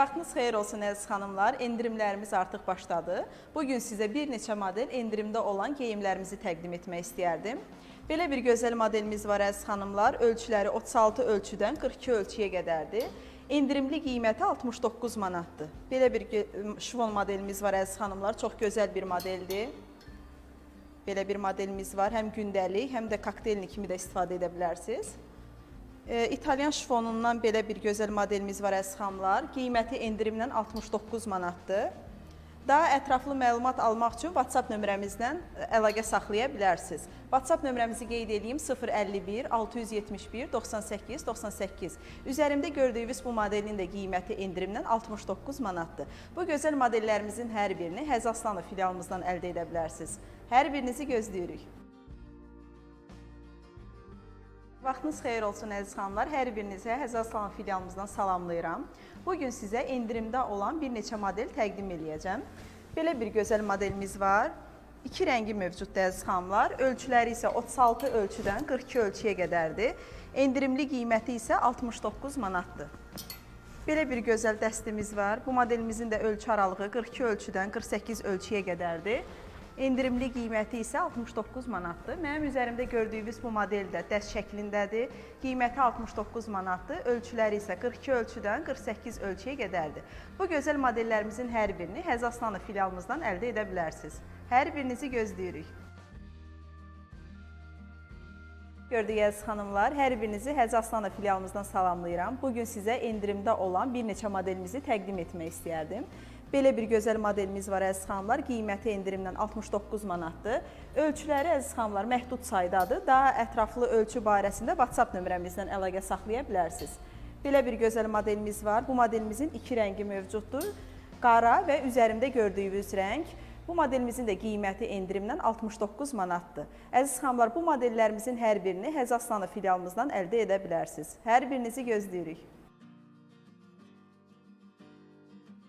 Vaxtınız xeyir olsun əziz xanımlar. Endirimlərimiz artıq başladı. Bu gün sizə bir neçə model endirimdə olan geyimlərimizi təqdim etmək istəyərdim. Belə bir gözəl modelimiz var əziz xanımlar. Ölçüləri 36 ölçüdən 42 ölçüyə qədərdir. Endirimli qiyməti 69 manatdır. Belə bir şivon modelimiz var əziz xanımlar. Çox gözəl bir modeldir. Belə bir modelimiz var. Həm gündəlik, həm də kokteylni kimi də istifadə edə bilərsiniz. E, İtalyan şifonundan belə bir gözəl modelimiz var əziz xanımlar. Qiyməti endirimlə 69 manatdır. Daha ətraflı məlumat almaq üçün WhatsApp nömrəmizdən e, əlaqə saxlaya bilərsiniz. WhatsApp nömrəmizi qeyd edeyim 051 671 98 98. Üzərimdə gördüyünüz bu modelin də qiyməti endirimlə 69 manatdır. Bu gözəl modellərimizin hər birini Həzi Aslanov filialımızdan əldə edə bilərsiniz. Hər birinizi gözləyirik. Vaxtınız xeyir olsun əziz xanımlar. Hər birinizə Həzi Aslanov filialımızdan salamlayıram. Bu gün sizə endirimdə olan bir neçə model təqdim eləyəcəm. Belə bir gözəl modelimiz var. İki rəngi mövcuddur əziz xanımlar. Ölçüləri isə 36 ölçüdən 42 ölçüyə qədərdir. Endirimli qiyməti isə 69 manatdır. Belə bir gözəl dəstimiz var. Bu modelimizin də ölçü aralığı 42 ölçüdən 48 ölçüyə qədərdir. Endirimli qiyməti isə 69 manatdır. Mənim üzərimdə gördüyünüz bu model də dəst şəklindədir. Qiyməti 69 manatdır. Ölçüləri isə 42 ölçüdən 48 ölçüyə qədərdir. Bu gözəl modellərimizin hər birini Həzi Aslanov filialımızdan əldə edə bilərsiniz. Hər birinizi gözləyirik. Gördük əziz xanımlar, hər birinizi Həzi Aslanov filialımızdan salamlayıram. Bu gün sizə endirimdə olan bir neçə modelimizi təqdim etmək istəyərdim. Belə bir gözəl modelimiz var əziz xanımlar. Qiyməti endirimdən 69 manatdır. Ölçüləri əziz xanımlar məhdud saydadır. Daha ətraflı ölçü barəsində WhatsApp nömrəmizdən əlaqə saxlaya bilərsiniz. Belə bir gözəl modelimiz var. Bu modelimizin iki rəngi mövcuddur. Qara və üzərində gördüyünüz rəng. Bu modelimizin də qiyməti endirimdən 69 manatdır. Əziz xanımlar, bu modellərimizin hər birini Həzi Aslanov filialımızdan əldə edə bilərsiniz. Hər birinizi gözləyirik.